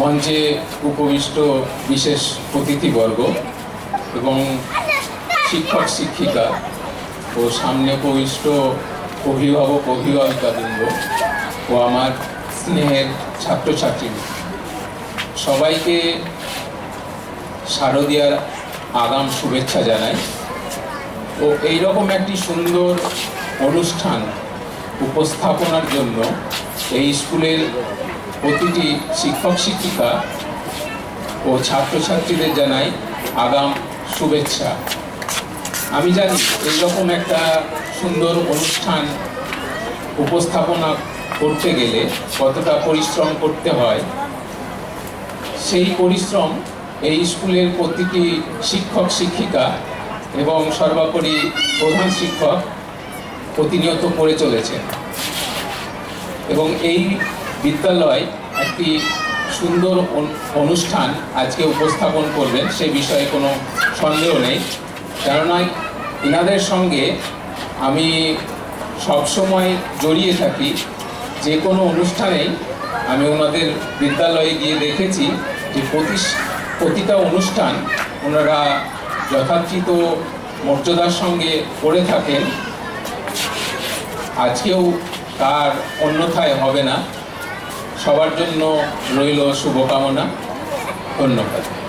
মঞ্চে উপবিষ্ট বিশেষ অতিথিবর্গ এবং শিক্ষক শিক্ষিকা ও সামনে উপবিষ্ট অভিভাবক অভিভাবিকা অভিভাবিকাবৃন্দ ও আমার স্নেহের ছাত্রছাত্রী। সবাইকে শারদীয়ার আগাম শুভেচ্ছা জানাই। ও এইরকম একটি সুন্দর অনুষ্ঠান উপস্থাপনার জন্য এই স্কুলের প্রতিটি শিক্ষক, শিক্ষিকা ও ছাত্রছাত্রীদের জানাই আগাম শুভেচ্ছা। আমি জানি এইরকম একটা সুন্দর অনুষ্ঠান উপস্থাপনা করতে গেলে কতটা পরিশ্রম করতে হয়, সেই পরিশ্রম এই স্কুলের প্রতিটি শিক্ষক, শিক্ষিকা এবং সর্বোপরি প্রধান শিক্ষক প্রতিনিয়ত করে চলেছেন। এবং এই বিদ্যালয় একটি সুন্দর অনু- অনুষ্ঠান আজকে উপস্থাপন করবেন, সে বিষয়ে কোনো সন্দেহ নেই। কেননা ইনাদের সঙ্গে আমি সবসময় জড়িয়ে থাকি। যে কোনো অনুষ্ঠানেই আমি ওনাদের বিদ্যালয়ে গিয়ে দেখেছি যে প্রতি প্রতিটা অনুষ্ঠান ওনারা যথার্থিত মর্যাদার সঙ্গে করে থাকেন। আজকেও তার অন্যথায় হবে না। সবার জন্য রইল শুভকামনা ধন্যবাদ।